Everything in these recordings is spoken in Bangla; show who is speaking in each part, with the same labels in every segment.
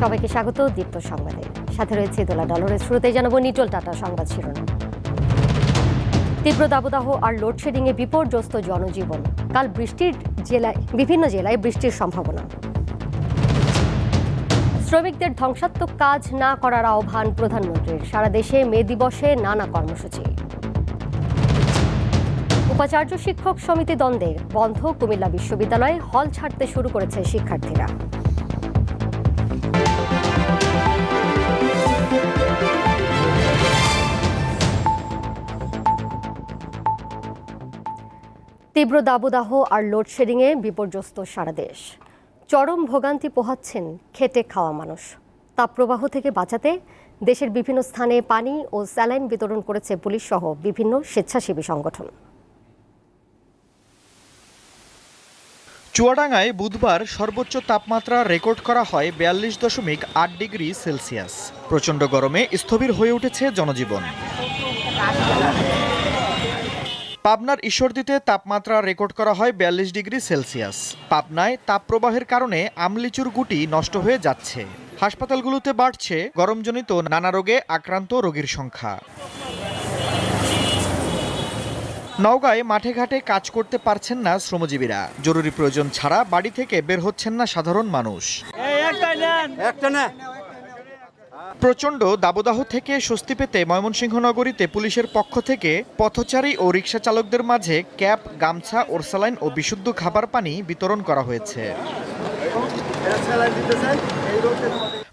Speaker 1: সবাইকে স্বাগত, দীপ্ত সংবাদে। সাথে রয়েছে দোলা ডলরের শুরুতেই জানাব নিটল টাটা সংবাদ শিরোনাম। তীব্র দাবদাহ আর লোডশেডিংয়ে বিপর্যস্ত জনজীবন। কাল বৃষ্টির জেলায়, বিভিন্ন জেলায় বৃষ্টির সম্ভাবনা। শ্রমিকদের ধ্বংসাত্মক কাজ না করার আহ্বান প্রধানমন্ত্রীর। সারা দেশে মে দিবসে নানা কর্মসূচি। উপাচার্য শিক্ষক সমিতি দ্বন্দ্বে, বন্ধ কুমিল্লা বিশ্ববিদ্যালয়ে হল ছাড়তে শুরু করেছে শিক্ষার্থীরা। তীব্র দাবদাহ আর লোডশেডিংয়ে বিপর্যস্ত সারা দেশ। চরম ভোগান্তি পোহাচ্ছেন খেটে খাওয়া মানুষ। তাপপ্রবাহ থেকে বাঁচাতে দেশের বিভিন্ন স্থানে পানি ও স্যালাইন বিতরণ করেছে পুলিশ সহ বিভিন্ন স্বেচ্ছাসেবী সংগঠন।
Speaker 2: চুয়াডাঙ্গায় বুধবার সর্বোচ্চ তাপমাত্রা রেকর্ড করা হয় বিয়াল্লিশ দশমিক আট ডিগ্রি সেলসিয়াস। প্রচণ্ড গরমে স্থবির হয়ে উঠেছে জনজীবন। পাবনার ঈশ্বরদীতে তাপমাত্রা রেকর্ড করা হয় বিয়াল্লিশ ডিগ্রি সেলসিয়াস। পাবনায় তাপপ্রবাহের কারণে আমলিচুর গুটি নষ্ট হয়ে যাচ্ছে। হাসপাতালগুলোতে বাড়ছে গরমজনিত নানা রোগে আক্রান্ত রোগীর সংখ্যা। নওগাঁয় মাঠে ঘাটে কাজ করতে পারছেন না শ্রমজীবীরা। জরুরি প্রয়োজন ছাড়া বাড়ি থেকে বের হচ্ছেন না সাধারণ মানুষ।
Speaker 3: একটা না
Speaker 2: প্রচণ্ড দাবদাহ থেকে স্বস্তি পেতে ময়মনসিংহ নগরীতে পুলিশের পক্ষ থেকে পথচারী ও রিক্সা চালকদের মাঝে ক্যাপ, গামছা, ওরসালাইন ও বিশুদ্ধ খাবার পানি বিতরণ করা হয়েছে।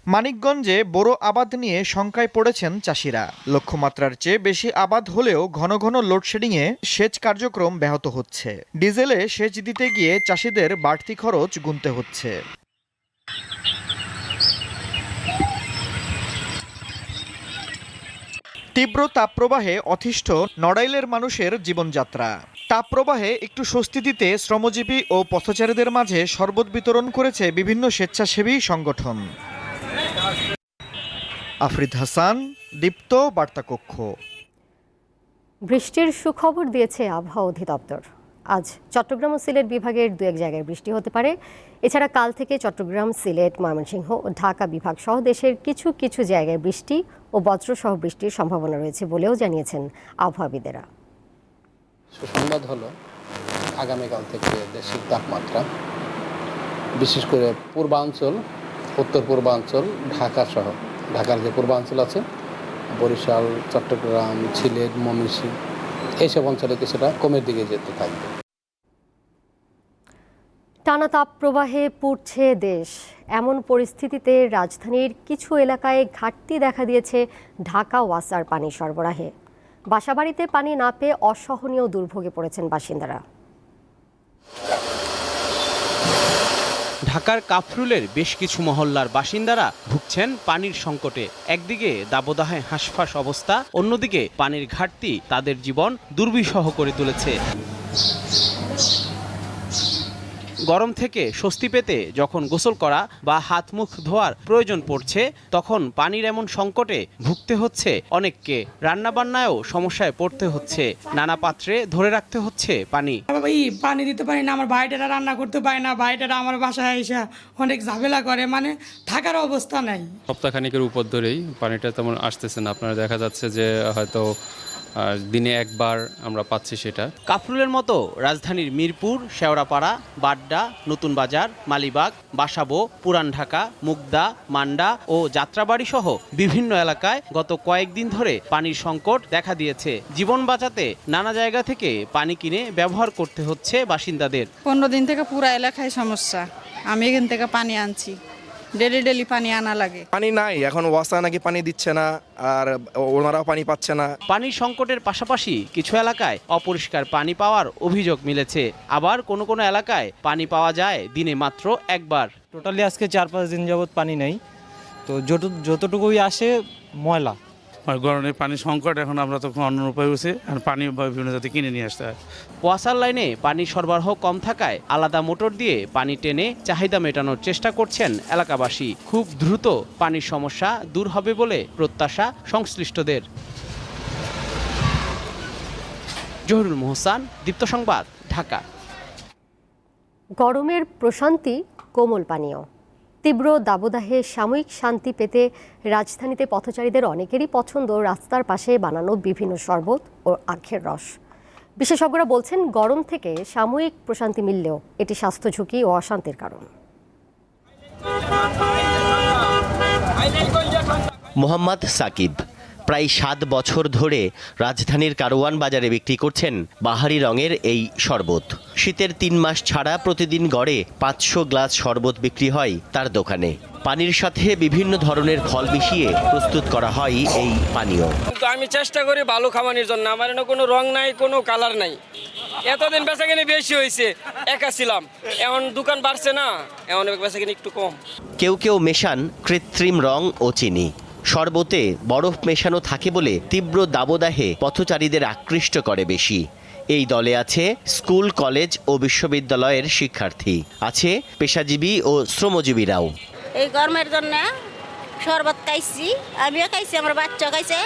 Speaker 2: মানিকগঞ্জে বড় আবাদ নিয়ে শঙ্কায় পড়েছেন চাষিরা। লক্ষ্যমাত্রার চেয়ে বেশি আবাদ হলেও ঘন ঘন লোডশেডিংয়ে সেচ কার্যক্রম ব্যাহত হচ্ছে। ডিজেলে সেচ দিতে গিয়ে চাষিদের বাড়তি খরচ গুনতে হচ্ছে। তীব্র তাপপ্রবাহে অথিষ্ঠ নড়াইলের মানুষের জীবনযাত্রা। তাপপ্রবাহে একটু স্বস্তি দিতে শ্রমজীবী ও পথচারীদের মাঝে শরবত বিতরণ করেছে বিভিন্ন স্বেচ্ছাসেবী সংগঠন। আফরিদ হাসান, দীপ্ত, বার্তাকক্ষ।
Speaker 1: বৃষ্টির সুখবর দিয়েছে আবহাওয়া অধিদপ্তর। আজ চট্টগ্রাম ও সিলেট বিভাগের দু এক জায়গায় বৃষ্টি হতে পারে। এছাড়া কাল থেকে চট্টগ্রাম, সিলেট, ময়মনসিংহ ও ঢাকা বিভাগ সহ দেশের কিছু কিছু জায়গায় বৃষ্টি ও বজ্রসহ বৃষ্টির সম্ভাবনা রয়েছে বলেও জানিয়েছেন আবহাওয়াবিদেরা।
Speaker 4: সুসংবাদ হলো, আগামীকাল থেকে দেশের তাপমাত্রা, বিশেষ করে পূর্বাঞ্চল, উত্তর পূর্বাঞ্চল, ঢাকা সহ। ঢাকার যে পূর্বাঞ্চল আছে, বরিশাল, চট্টগ্রাম, সিলেট, ময়মনসিংহ এইসব অঞ্চলে কিছুটা কমের দিকে যেতে থাকবে।
Speaker 1: টানা তাপ প্রবাহে পুড়ছে দেশ। এমন পরিস্থিতিতে রাজধানীর কিছু এলাকায় ঘাটতি দেখা দিয়েছে ঢাকা ওয়াসার পানি সরবরাহে। বাসাবাড়িতে পানি না পেয়ে অসহনীয় দুর্ভোগে পড়েছেন বাসিন্দারা।
Speaker 5: ঢাকার কাফরুলের বেশ কিছু মহল্লার বাসিন্দারা ভুগছেন পানির সংকটে। একদিকে দাবদাহে হাঁসফাঁস অবস্থা, অন্যদিকে পানির ঘাটতি তাদের জীবন দুর্বিষহ করে তুলেছে। গরম থেকে স্বস্তি পেতে যখন গোসল করা বা হাত মুখ ধোয়ার প্রয়োজন পড়ছে তখন পানির এমন সংকটে ভুগতে হচ্ছে অনেককে। রান্নাবান্নায়ও সমস্যায় পড়তে হচ্ছে। নানা পাত্রে ধরে রাখতে হচ্ছে পানি।
Speaker 6: এই পানি দিতে পারি না আমার ভাইটারা রান্না করতে পারে না ভাইটারা আমার বাসায় এসে অনেক ঝামেলা করে। মানে থাকার অবস্থা নাই।
Speaker 7: সপ্তাহখানিকের উপর ধরেই পানিটা তেমন আসতেছে না। আপনারা দেখা যাচ্ছে যে হয়তো দিনে একবার আমরা পাচ্ছি সেটা।
Speaker 5: কাফরুলের মতো রাজধানীর মিরপুর শেওড়াপাড়া বাড্ডা নতুন বাজার মালিবাগ বাসাবো পুরান ঢাকা মুগদা মান্ডা ও যাত্রাবাড়ি সহ বিভিন্ন এলাকায় গত কয়েকদিন ধরে পানির সংকট দেখা দিয়েছে। জীবন বাঁচাতে নানা জায়গা থেকে পানি কিনে ব্যবহার করতে হচ্ছে বাসিন্দাদের।
Speaker 8: পনেরো দিন থেকে পুরা এলাকায় সমস্যা। আমি এখান থেকে পানি আনছি। ডেলি ডেলি পানি আনা লাগে।
Speaker 9: পানি নাই এখন ওয়াসা নাকি পানি দিচ্ছে না আর ওনারাও পানি পাচ্ছে না।
Speaker 5: পানি সংকটের পাশাপাশি কিছু এলাকায় অপরিষ্কার পানি পাওয়ার অভিযোগ মিলেছে। আবার কোন কোন এলাকায় পানি পাওয়া যায় দিনে মাত্র একবার।
Speaker 10: টোটালি আজকে চার পাঁচ দিন যাবত পানি নেই। তো যত যতটুকুই আসে ময়লা।
Speaker 11: গরমে পানি সংকট এখন আমরা তখন অন্য উপায় হচ্ছে আর পানি বিভিন্ন জাতি কিনে নিয়ে আসতে হয়।
Speaker 5: ওয়াসার লাইনে পানির সরবরাহ কম থাকায় আলাদা মোটর দিয়ে পানি টেনে চাহিদা মেটানোর চেষ্টা করছেন এলাকাবাসী। খুব দ্রুত পানির সমস্যা দূর হবে বলে প্রত্যাশা সংশ্লিষ্টদের। জহুরুল মোহসান দীপ্ত সংবাদ ঢাকা।
Speaker 1: গরমের প্রশান্তি কোমল পানীয়। তীব্র দাবদাহে সাময়িক শান্তি পেতে রাজধানীতে পথচারীদের অনেকেরই পছন্দ রাস্তার পাশে বানানো বিভিন্ন শরবত ও আখের রস। বিশেষজ্ঞরা বলছেন, গরম থেকে সাময়িক প্রশান্তি মিললেও এটি স্বাস্থ্য ঝুঁকি ও অশান্তির কারণ।
Speaker 12: মোহাম্মদ সাকিব প্রায় সাত বছর ধরে রাজধানীর কারওয়ান বাজারে বিক্রি করছেন বাহারি রঙের এই শরবত। শীতের তিন মাস ছাড়া প্রতিদিন গড়ে পাঁচশো গ্লাস শরবত বিক্রি হয় তার দোকানে। পানির সাথে বিভিন্ন ধরনের ফল মিশিয়ে প্রস্তুত করা হয় এই পানীয়।
Speaker 3: কিন্তু আমি চেষ্টা করি ভালো খাওয়ানোর জন্য। আমার এনে কোনো রং নাই কোনো কালার নাই। এতদিন বেচা কিনে বেশি হয়েছে একা ছিলাম। এখন দোকান বাড়ছে না এখন বেচা কিনে একটু কম।
Speaker 12: কেউ কেউ মেশান কৃত্রিম রং ও চিনি। শরবতে বরফ মেশানো থাকে বলে তীব্র দাবদাহে পথচারীদের আকৃষ্ট করে বেশি। এই দলে আছে স্কুল কলেজ ও বিশ্ববিদ্যালয়ের শিক্ষার্থী। আছে পেশাজীবী ও শ্রমজীবীরাও।
Speaker 8: এই গরমের জন্য শরবত খাইছি আমিও খাইছি আমার বাচ্চা খাইছে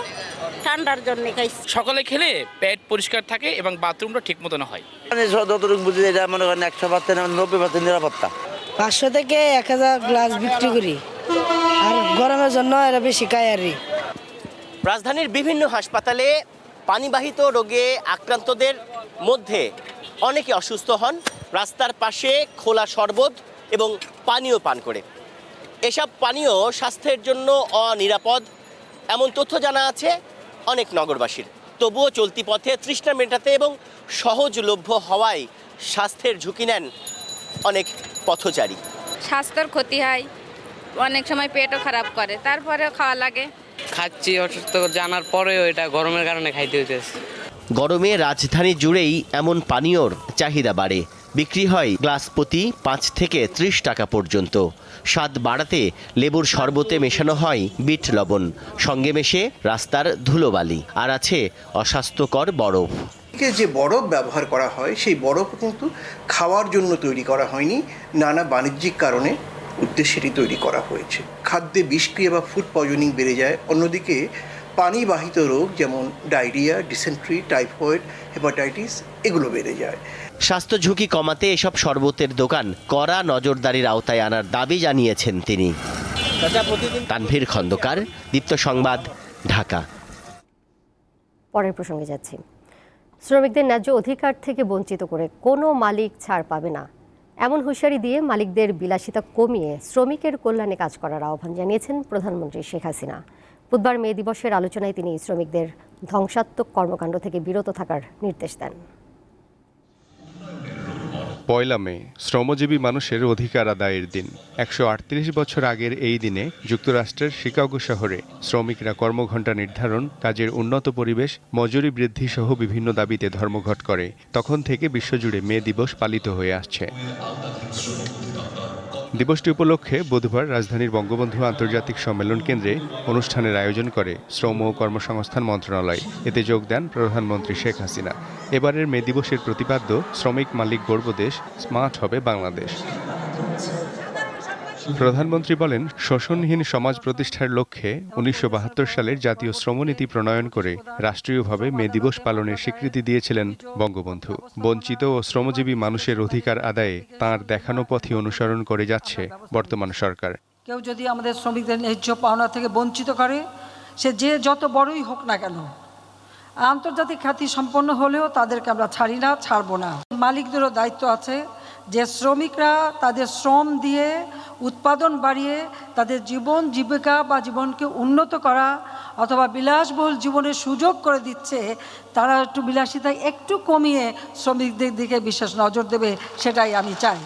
Speaker 8: ঠান্ডার জন্য খাইছি।
Speaker 11: সকালে খেলে পেট পরিষ্কার থাকে এবং বাথরুমটা ঠিক মতন হয়।
Speaker 3: মানে যতটুকু বুঝি এটা মনে করেন একশো পার্সেন্ট নব্বই পার্সেন্ট নিরাপত্তা।
Speaker 6: পাঁচশো থেকে এক হাজার গ্লাস বিক্রি করি। আর গরমের জন্য এরা বেশি খায় আর
Speaker 12: রাজধানীর বিভিন্ন হাসপাতালে পানিবাহিত রোগে আক্রান্তদের মধ্যে অনেকে অসুস্থ হন রাস্তার পাশে খোলা শরবত এবং পানীয় পান করে। এসব পানীয় স্বাস্থ্যের জন্য অনিরাপদ এমন তথ্য জানা আছে অনেক নগরবাসীর। তবুও চলতি পথে তৃষ্ণা মেটাতে এবং সহজলভ্য হওয়ায় স্বাস্থ্যের ঝুঁকি নেন অনেক পথচারী।
Speaker 8: স্বাস্থ্যের ক্ষতি হয়। অনেক সময় পেটও খারাপ করে তারপরেও খাওয়া লাগে।
Speaker 3: খাচ্ছি অসুস্থ জানার পরেও এটা গরমের কারণে খাইতে হইতেছে।
Speaker 12: গরমে রাজধানী জুড়েই এমন পানীয়র চাহিদা বাড়ে। বিক্রি হয় গ্লাস প্রতি পাঁচ থেকে ত্রিশ টাকা পর্যন্ত। স্বাদ বাড়াতে লেবুর শরবতে মেশানো হয় বিট লবণ। সঙ্গে মেশে রাস্তার ধুলোবালি। আর আছে অস্বাস্থ্যকর বরফ।
Speaker 9: যে বরফ ব্যবহার করা হয় সেই বরফ কিন্তু খাওয়ার জন্য তৈরি করা হয়নি। নানা বাণিজ্যিক কারণে উদ্দেশ্যেরই তৈরি করা হয়েছে। খাদ্যে বিষক্রিয়া বা ফুড পয়জনিং বেড়ে যায়। অন্যদিকে পানিবাহিত রোগ যেমন ডায়রিয়া ডিসেন্ট্রি টাইফয়েড হেপাটাইটিস এগুলো বেড়ে যায়।
Speaker 12: স্বাস্থ্য ঝুঁকি কমাতে এসব শরবতের দোকান কড়া নজরদারির আওতায় আনার দাবি জানিয়েছেন তিনি। তানভীর খন্দকার দীপ্ত সংবাদ ঢাকা।
Speaker 1: পরের প্রসঙ্গে যাচ্ছি। শ্রমিকদের ন্যায্য অধিকার থেকে বঞ্চিত করে কোনো মালিক ছাড় পাবে না। এমন হুঁশিয়ারি দিয়ে মালিকদের বিলাসিতা কমিয়ে শ্রমিকের কল্যাণে কাজ করার আহ্বান জানিয়েছেন প্রধানমন্ত্রী শেখ হাসিনা। বুধবার মে দিবসের আলোচনায় তিনি শ্রমিকদের ধ্বংসাত্মক কর্মকাণ্ড থেকে বিরত থাকার নির্দেশ দেন।
Speaker 7: পয়লা মে, শ্রমজীবী মানুষের অধিকার আদায়ের দিন। একশো আটত্রিশ বছর আগের এই দিনে যুক্তরাষ্ট্রের শিকাগো শহরে শ্রমিকরা কর্মঘণ্টা নির্ধারণ, কাজের উন্নত পরিবেশ, মজুরি বৃদ্ধি সহ বিভিন্ন দাবিতে ধর্মঘট করে। তখন থেকে বিশ্বজুড়ে মে দিবস পালিত হয়ে আসছে। দিবসটি উপলক্ষে বুধবার রাজধানীর বঙ্গবন্ধু আন্তর্জাতিক সম্মেলন কেন্দ্রে অনুষ্ঠানের আয়োজন করে শ্রম ও কর্মসংস্থান মন্ত্রণালয়। এতে যোগ দেন প্রধানমন্ত্রী শেখ হাসিনা। এবারের মে দিবসের প্রতিপাদ্য শ্রমিক মালিক গর্বদেশ স্মার্ট হবে বাংলাদেশ। প্রধানমন্ত্রী বলেন, শোষণহীন সমাজ প্রতিষ্ঠার লক্ষ্যে উনিশশো বাহাত্তর সালের জাতীয় শ্রমনীতি প্রণয়ন করে রাষ্ট্রীয়ভাবে মে দিবস পালনের স্বীকৃতি দিয়েছিলেন বঙ্গবন্ধু। বঞ্চিত ও শ্রমজীবী মানুষের অধিকার আদায়ে তার দেখানো পথই অনুসরণ করে যাচ্ছে বর্তমান সরকার।
Speaker 6: কেউ যদি আমাদের শ্রমিকদের ন্যায্য পাওনা থেকে বঞ্চিত করে, সে যে যত বড়ই হোক না কেন, আন্তর্জাতিক খ্যাতি সম্পন্ন হলেও তাদেরকে আমরা ছাড়ি না, ছাড়বো না। মালিকদেরও দায়িত্ব আছে যে শ্রমিকরা তাদের শ্রম দিয়ে উৎপাদন বাড়িয়ে তাদের জীবন জীবিকা বা জীবনকে উন্নত করা অথবা বিলাসবহুল জীবনের সুযোগ করে দিচ্ছে তারা একটু বিলাসিতায় একটু কমিয়ে শ্রমিকদের দিকে বিশেষ নজর দেবে সেটাই আমি চাই।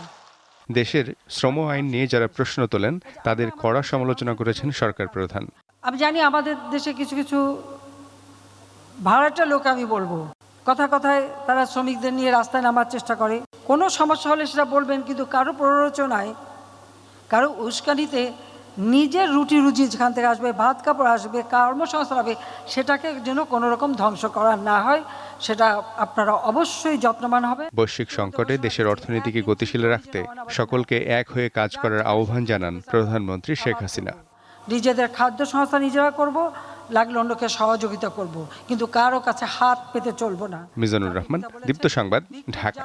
Speaker 7: দেশের শ্রম আইন নিয়ে যারা প্রশ্ন তোলেন তাদের কড়া সমালোচনা করেছেন সরকার প্রধান।
Speaker 6: আমি জানি আমাদের দেশে কিছু কিছু ভাড়াটা লোক আমি বলব। কথা কথায় তারা শ্রমিকদের নিয়ে রাস্তায় নামার চেষ্টা করে। কোনো সমস্যা হলে সেটা বলবেন কিন্তু কারও প্ররোচনায় কারও উস্কানিতে নিজের রুটি রুজি যেখান থেকে আসবে ভাত কাপড় আসবে কর্মসংস্থান হবে সেটাকে যেন কোনো রকম ধ্বংস করা না হয় সেটা আপনারা অবশ্যই যত্নবান হবে
Speaker 7: বৈশ্বিক সংকটে দেশের অর্থনীতিকে গতিশীল রাখতে সকলকে এক হয়ে কাজ করার আহ্বান জানান প্রধানমন্ত্রী শেখ হাসিনা।
Speaker 6: নিজেদের খাদ্য সংস্থা নিজেরা করব লাগলে অন্যকে সহযোগিতা করব কিন্তু কারও কাছে হাত পেতে চলবো না।
Speaker 7: মিজানুর রহমান দীপ্ত সংবাদ ঢাকা।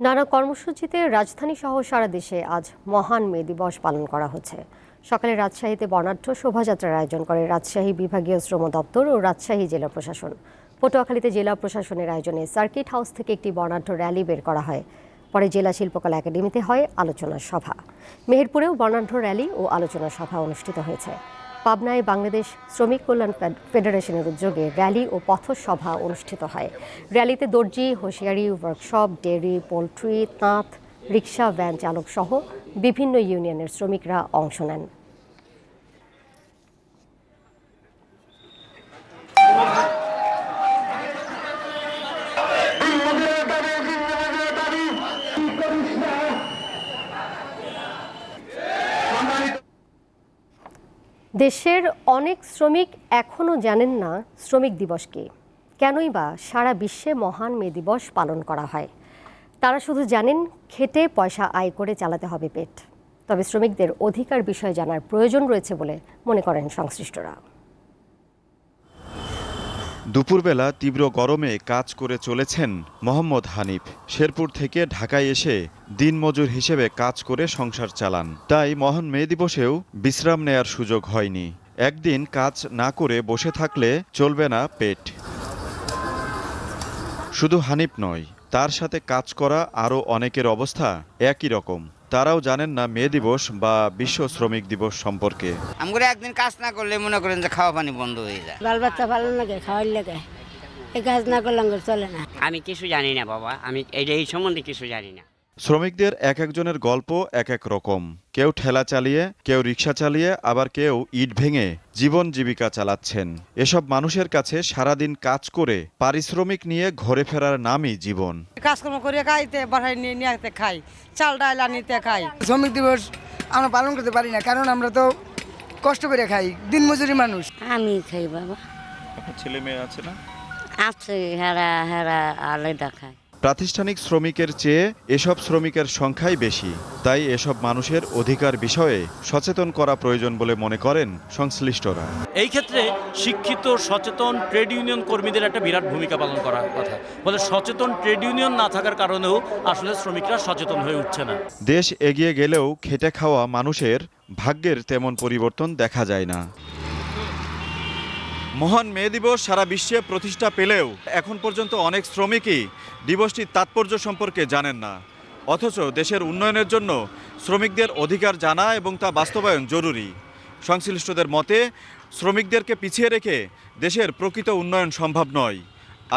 Speaker 1: নানা কর্মসূচিতে রাজধানী সহ সারা দেশে আজ মহান মে দিবস পালন করা হচ্ছে। সকালে রাজশাহীতে বর্ণাঢ্য শোভাযাত্রার আয়োজন করে রাজশাহী বিভাগীয় শ্রম দপ্তর ও রাজশাহী জেলা প্রশাসন। পটুয়াখালীতে জেলা প্রশাসনের আয়োজনে সার্কিট হাউস থেকে একটি বর্ণাঢ্য র্যালি বের করা হয়। পরে জেলা শিল্পকলা একাডেমিতে হয় আলোচনা সভা। মেহেরপুরেও বর্ণাঢ্য র্যালি ও আলোচনা সভা অনুষ্ঠিত হয়েছে। পাবনায় বাংলাদেশ শ্রমিক কল্যাণ ফেডারেশনের উদ্যোগে র্যালি ও পথসভা অনুষ্ঠিত হয়। র্যালিতে দর্জি, হোশিয়ারি ওয়ার্কশপ ডেয়ারি পোলট্রি তাঁত, রিক্সা ভ্যান চালক সহ বিভিন্ন ইউনিয়নের শ্রমিকরা অংশ নেন। দেশের অনেক শ্রমিক এখনও জানেন না শ্রমিক দিবস কী। কেনই বা সারা বিশ্বে মহান মে দিবস পালন করা হয়। তারা শুধু জানেন খেটে পয়সা আয় করে চালাতে হবে পেট। তবে শ্রমিকদের অধিকার বিষয়ে জানার প্রয়োজন রয়েছে বলে মনে করেন সংশ্লিষ্টরা।
Speaker 13: দুপুরবেলা তীব্র গরমে কাজ করে চলেছেন মোহাম্মদ হানিফ। শেরপুর থেকে ঢাকায় এসে দিনমজুর হিসেবে কাজ করে সংসার চালান। তাই মহান মে দিবসেও বিশ্রাম নেয়ার সুযোগ হয়নি। একদিন কাজ না করে বসে থাকলে চলবে না পেট। শুধু হানিফ নয়, তার সাথে কাজ করা আরও অনেকের অবস্থা একই রকম। তারাও জানেন না মে দিবস বা বিশ্ব শ্রমিক দিবস সম্পর্কে।
Speaker 14: আমরা একদিন কাজ না করলে মনে করেন যে খাওয়া পানি বন্ধ হয়ে যায়।
Speaker 8: বাল বাচ্চা ভালো লাগে খাওয়ার লাগে। এই কাজ না করলে চলে না।
Speaker 14: আমি কিছু জানি না বাবা আমি এই সম্বন্ধে কিছু জানি না।
Speaker 13: শ্রমিকদের এক একজনের গল্প এক এক রকম। কেউ ঠেলা চালিয়ে কেউ রিক্সা চালিয়ে আবার কেউ ইট ভেঙে জীবন জীবিকা চালাচ্ছেন। এসব মানুষের কাছে সারাদিন কাজ করে পারিশ্রমিক নিয়ে ঘরে ফেরার নামই জীবন।
Speaker 6: কাজকর্ম করে খাইতে বাসায় নিয়ে নিয়ে আসতে খাই চাল ডাল আনিতে খাই।
Speaker 15: শ্রমিক দিবস আমরা পালন করতে পারি না কারণ আমরা তো কষ্ট করে খাই দিনমজুরি মানুষ।
Speaker 8: আমি খাই বাবা।
Speaker 13: ছেলে মেয়ে আছে না?
Speaker 8: আছে হেরা হেরা আলাদা খাই
Speaker 13: প্রাতিষ্ঠানিক শ্রমিকের চেয়ে এসব শ্রমিকের সংখ্যাই বেশি। তাই এসব মানুষের অধিকার বিষয়ে সচেতন করা প্রয়োজন বলে মনে করেন সংশ্লিষ্টরা।
Speaker 16: এই ক্ষেত্রে শিক্ষিত সচেতন ট্রেড ইউনিয়ন কর্মীদের একটা বিরাট ভূমিকা পালন করার কথা। বলে সচেতন ট্রেড ইউনিয়ন না থাকার কারণেও আসলে শ্রমিকরা সচেতন হয়ে উঠছে না।
Speaker 13: দেশ এগিয়ে গেলেও খেটে খাওয়া মানুষের ভাগ্যের তেমন পরিবর্তন দেখা যায় না। মহান মে দিবস সারা বিশ্বে প্রতিষ্ঠা পেলেও এখন পর্যন্ত অনেক শ্রমিকই দিবসটির তাৎপর্য সম্পর্কে জানেন না। অথচ দেশের উন্নয়নের জন্য শ্রমিকদের অধিকার জানা এবং তা বাস্তবায়ন জরুরি। সংশ্লিষ্টদের মতে, শ্রমিকদেরকে পিছিয়ে রেখে দেশের প্রকৃত উন্নয়ন সম্ভব নয়।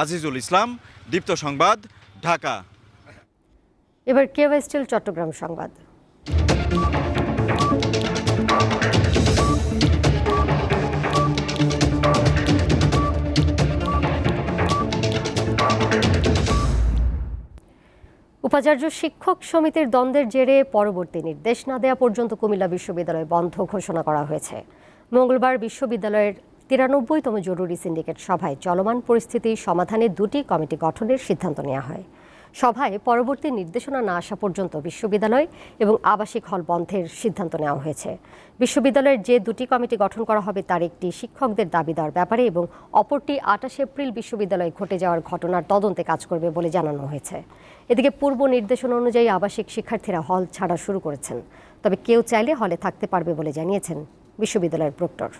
Speaker 13: আজিজুল ইসলাম, দীপ্ত সংবাদ, ঢাকা।
Speaker 1: এবার কেওয়াই চট্টগ্রাম সংবাদ। উপাচার্য শিক্ষক সমিতির দ্বন্দ্বের জেরে পরবর্তী নির্দেশ না দেওয়া পর্যন্ত কুমিল্লা বিশ্ববিদ্যালয় বন্ধ ঘোষণা করা হয়েছে। মঙ্গলবার বিশ্ববিদ্যালয়ের তিরানব্বইতম জরুরি সিন্ডিকেট সভায় চলমান পরিস্থিতি সমাধানে দুটি কমিটি গঠনের সিদ্ধান্ত নেওয়া হয়। সভায় পরবর্তী নির্দেশনা না আসা পর্যন্ত বিশ্ববিদ্যালয় এবং আবাসিক হল বন্ধের সিদ্ধান্ত নেওয়া হয়েছে। বিশ্ববিদ্যালয়ের যে দুটি কমিটি গঠন করা হবে তার একটি শিক্ষকদের দাবি দেওয়ার ব্যাপারে এবং অপরটি আটাশ এপ্রিল বিশ্ববিদ্যালয়ে ঘটে যাওয়ার ঘটনার তদন্তে কাজ করবে বলে জানানো হয়েছে। এদিকে পূর্ব নির্দেশনা অনুযায়ী আবাসিক শিক্ষার্থীরা হল ছাড়া শুরু করেছেন। তবে কেউ চাইলে হলে থাকতে পারবে বলে জানিয়েছেন বিশ্ববিদ্যালয়ের প্রক্টর।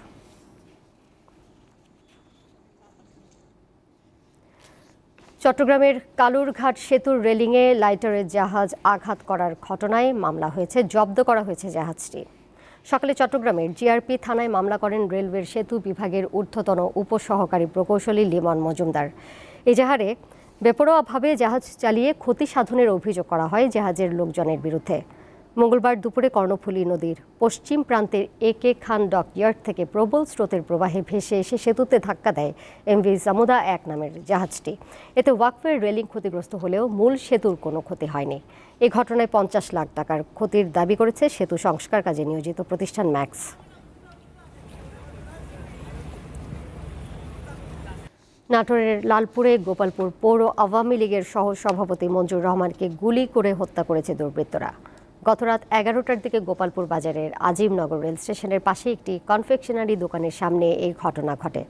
Speaker 1: চট্টগ্রামের কালুরঘাট সেতুর রেলিংয়ে লাইটারের জাহাজ আঘাত করার ঘটনায় মামলা হয়েছে, জব্দ করা হয়েছে জাহাজটি। সকালে চট্টগ্রামের জিআরপি থানায় মামলা করেন রেলওয়ের সেতু বিভাগের ঊর্ধ্বতন উপসহকারী প্রকৌশলী লিমন মজুমদার। এজাহারে বেপরোয়াভাবে জাহাজ চালিয়ে ক্ষতি সাধনের অভিযোগ করা হয় জাহাজের লোকজনের বিরুদ্ধে। মঙ্গলবার দুপুরে কর্ণফুলী নদীর পশ্চিম প্রান্তের এ কে খান ডক ইয়ার্ড থেকে প্রবল স্রোতের প্রবাহে ভেসে এসে সেতুতে ধাক্কা দেয় এমভি জামুদা এক নামের জাহাজটি। এতে ওয়াকওয়ের রেলিং ক্ষতিগ্রস্ত হলেও মূল সেতুর কোনো ক্ষতি হয়নি। এ ঘটনায় পঞ্চাশ লাখ টাকার ক্ষতির দাবি করেছে সেতু সংস্কার কাজে নিয়োজিত প্রতিষ্ঠান ম্যাক্স। নাটোরের লালপুরে গোপালপুর পৌর আওয়ামী লীগের সহ সভাপতি মঞ্জুর রহমানকে গুলি করে হত্যা করেছে দুর্বৃত্তরা। গতরাত এগারোটার দিকে গোপালপুর বাজারের আজিমনগর রেল স্টেশনের পাশে একটি কনফেকশনারি দোকানের সামনে এই ঘটনা ঘটে।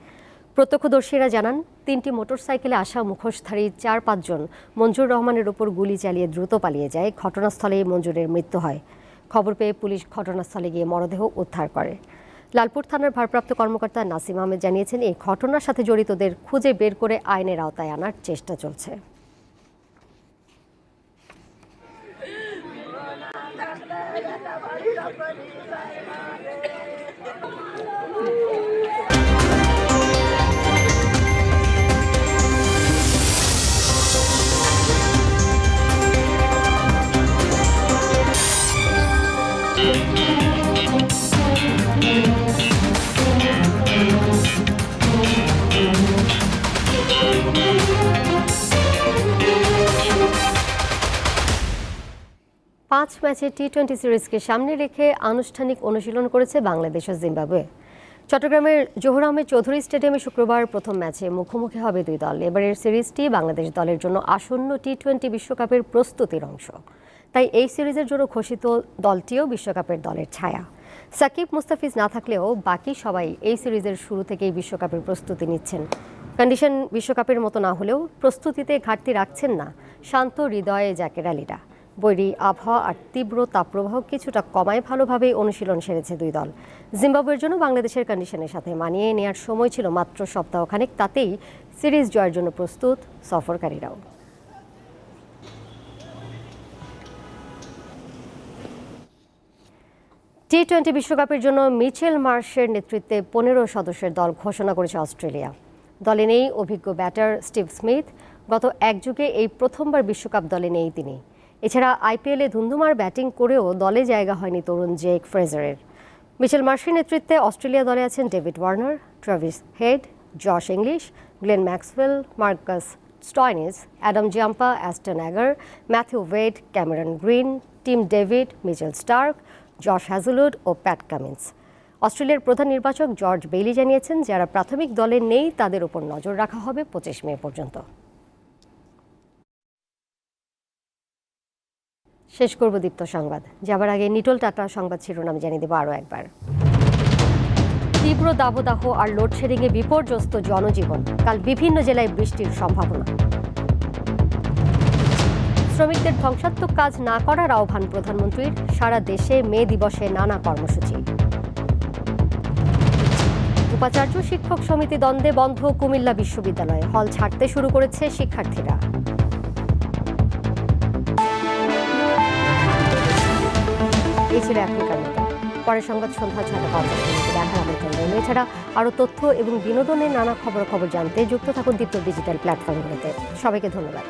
Speaker 1: প্রত্যক্ষদর্শীরা জানান, তিনটি মোটরসাইকেলে আসা মুখোশধারী চার পাঁচজন মঞ্জুর রহমানের উপর গুলি চালিয়ে দ্রুত পালিয়ে যায়। ঘটনাস্থলেই মঞ্জুরের মৃত্যু হয়। খবর পেয়ে পুলিশ ঘটনাস্থলে গিয়ে মরদেহ উদ্ধার করে। লালপুর থানার ভারপ্রাপ্ত কর্মকর্তা নাসিম আহমেদ জানিয়েছেন, এই ঘটনার সাথে জড়িতদের খুঁজে বের করে আইনের আওতায় আনার চেষ্টা চলছে। পাঁচ ম্যাচের টি টোয়েন্টি সিরিজকে সামনে রেখে আনুষ্ঠানিক অনুশীলন করেছে বাংলাদেশ ও জিম্বাবুয়ে। চট্টগ্রামের জোহর আহমেদ চৌধুরী স্টেডিয়ামে শুক্রবার প্রথম ম্যাচে মুখোমুখি হবে দুই দল। এবারের সিরিজটি বাংলাদেশ দলের জন্য আসন্ন টি টোয়েন্টি বিশ্বকাপের প্রস্তুতির অংশ। তাই এই সিরিজের জন্য ঘোষিত দলটিও বিশ্বকাপের দলের ছায়া। সাকিব, মুস্তাফিজ না থাকলেও বাকি সবাই এই সিরিজের শুরু থেকেই বিশ্বকাপের প্রস্তুতি নিচ্ছেন। কন্ডিশন বিশ্বকাপের মতো না হলেও প্রস্তুতিতে ঘাটতি রাখছেন না শান্ত হৃদয়ে জাকের আলীরা বৈরী আবহাওয়া আর তীব্র তাপপ্রবাহ কিছুটা কমায় ভালোভাবেই অনুশীলন সেরেছে দুই দল। জিম্বাবুয়ের জন্য বাংলাদেশের কন্ডিশনের সাথে মানিয়ে নেওয়ার সময় ছিল মাত্র সপ্তাহখানেক, তাতেই সিরিজ জয়ের জন্য প্রস্তুত সফরকারীরাও। টি টোয়েন্টি বিশ্বকাপের জন্য মিচেল মার্শের নেতৃত্বে পনেরো সদস্যের দল ঘোষণা করেছে অস্ট্রেলিয়া। দলে নেই অভিজ্ঞ ব্যাটার স্টিভ স্মিথ। গত এক যুগে এই প্রথমবার বিশ্বকাপ দলে নেই তিনি। এছাড়া আইপিএলে ধুন্ধুমার ব্যাটিং করেও দলে জায়গা হয়নি তরুণ জেক ফ্রেজারের। মিচেল মার্শের নেতৃত্বে অস্ট্রেলিয়া দলে আছেন David Warner, Travis Head, Josh Inglis, Glenn Maxwell, Marcus Stoinis, Adam Zampa, Ashton Agar, Matthew Wade, Cameron Green, Tim David, Mitchell Starc, Josh Hazlewood ও প্যাট কামিন্স। অস্ট্রেলিয়ার প্রধান নির্বাচক জর্জ বেইলি জানিয়েছেন, যারা প্রাথমিক দলে নেই তাদের উপর নজর রাখা হবে পঁচিশ মে পর্যন্ত। শেষ করব দীপ্ত সংবাদ। যাবার আগে নিটল টাটা সংবাদ শিরোনাম জানিয়ে দেবো আরও একবার। তীব্র দাবদাহ আর লোডশেডিংয়ে বিপর্যস্ত জনজীবন। কাল বিভিন্ন জেলায় বৃষ্টির সম্ভাবনা। শ্রমিকদের ধ্বংসাত্মক কাজ না করার আহ্বান প্রধানমন্ত্রীর। সারা দেশে মে দিবসে নানা কর্মসূচি। উপাচার্য শিক্ষক সমিতি দ্বন্দ্বে বন্ধ কুমিল্লা বিশ্ববিদ্যালয়ে। হল ছাড়তে শুরু করেছে শিক্ষার্থীরা। এই ছিল এখনকার মতো। পরের সংবাদ সন্ধ্যা ছটা পঞ্চাশ মিনিটে দেখার আমন্ত্রণ রইল এছাড়া আরও তথ্য এবং বিনোদনের নানা খবর খবর জানতে যুক্ত থাকুন দীপ্ত ডিজিটাল প্ল্যাটফর্মগুলোতে। সবাইকে ধন্যবাদ।